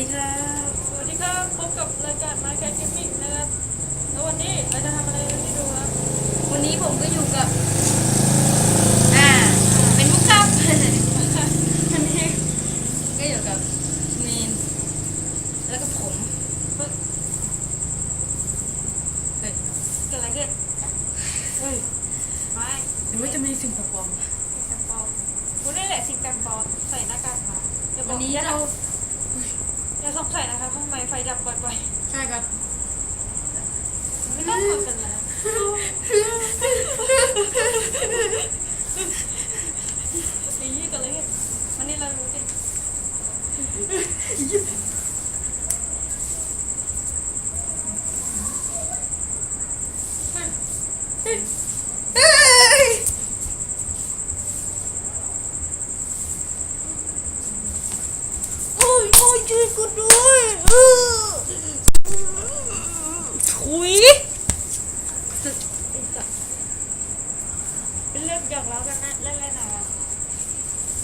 ดีครับ สวัสดีครับพบกับรายการมาแคสเกมมิ่งนะครับแล้ววันนี้เราจะทำอะไรกันที่ดูครับวันนี้ผมก็อยู่กับ อ่า เป็นมุกครับวันนี้ก็อยู่กับมีนแล้วก็ผมเฮ้ยเฮ้ยเกิดอะไรขึ้นเฮ้ยไม่หรือว่าจะมีสิ่งแปลกปลอมสิ่งแปลกปลอมคุณนี่แหละสิ่งแปลกปลอมใส่หน้ากากมาอย่าบวัอนกนี้อย่าเรา อย่าสงสัยนะครับทำไมไฟดับบ่อยใช่ครับ ๆไม่ต้องทำกันแล้วนี่เกิดอะไรขึ้นวันนี้เรารู้ดิ เฮ้ยโอ้ ยโอ้ยช่วยกูด้วยถุยเป็นเรื่องหยอกล้อกันนะเล่นๆนะ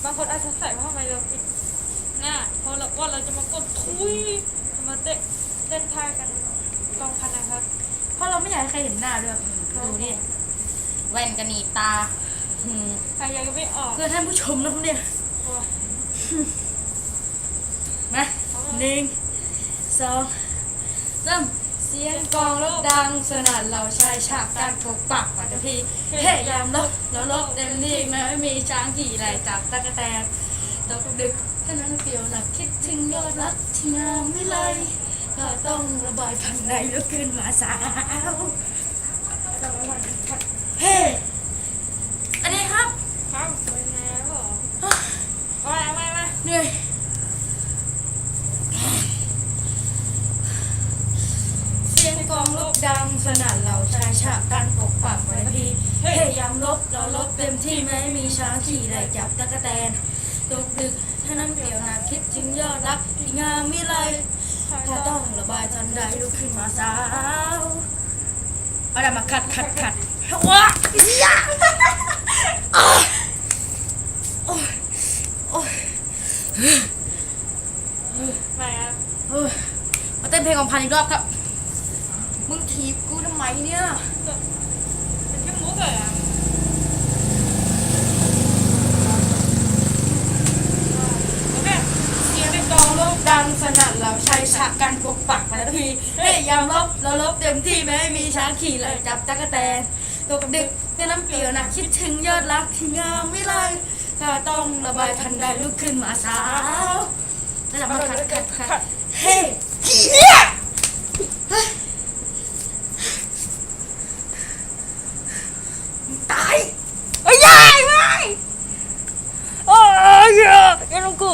บางคนอาจจะใส่ว่าทำไมเราปิดหน้าเพราะเราว่าเราจะมากดทุยมาเต้นเต้นท่ากันกองพันนะครับ เพราะเราไม่อยากให้ใครเห็นหน้าด้วยดูดิแว่นกันหนีตาใครยังไม่ออกเพื่อท่านผู้ชมนะพวกเนี่ยโอ้ย หนึ่งสองสามเสียงกลองรบดังสนั่นเราใช้ฉากการปกปักปัตตพีเฮยยามลบแล้วลบเต็มที่แม้ไม่มีช้างขี่ไหลจับตะกะแตนตกดึกแค่นั้นเดียวหนักคิดถึงยอดรักที่งามวิไลก็ต้องระบายพันในลุกขึ้นมาสาวเฮ้ อันนี้ครับ ครับเป็นไงครับผมเอามามามา เหนื่อยเสียงกลองลบ ดังสนั่นเราชายชาการปกปักไว้พีเฮ้ยยามลบเราลบเต็มที่ไม่มีช้างขี่ไล่จับตะกะแตนตกดึกถ้าน้ำเดียวนาคิดถึงยอดรักที่งามวิไลถ้าต้องระบายทันใดลุกขึ้นมาสาวเอาดมาขัดขัดขัดว้าย่าอ้าวโอ้ยโอ้ยมาครับเฮ้ยมาเต้นเพลงของพันอีกรอบครับ มึงถีบกูทำไมเนี่ยเป็นแค่มุกเลยอะโอเคเสียงกลองลบดังสนั่นเราใช้ฉากการปกปักมาทีเฮ้ยยามลบเราลบเต็มที่แม้ไม่มีช้างขี่เลยจับตะกะแตนตกดึกแค่น้ำเปลี่ยวนะคิดถึงยอดรักที่งามวิไลถ้าต้องระบายทันใดลุกขึ้นมาสาวระดับมาขัดขัดขัดเฮ้ยเฮียเฮ้ยมึงตา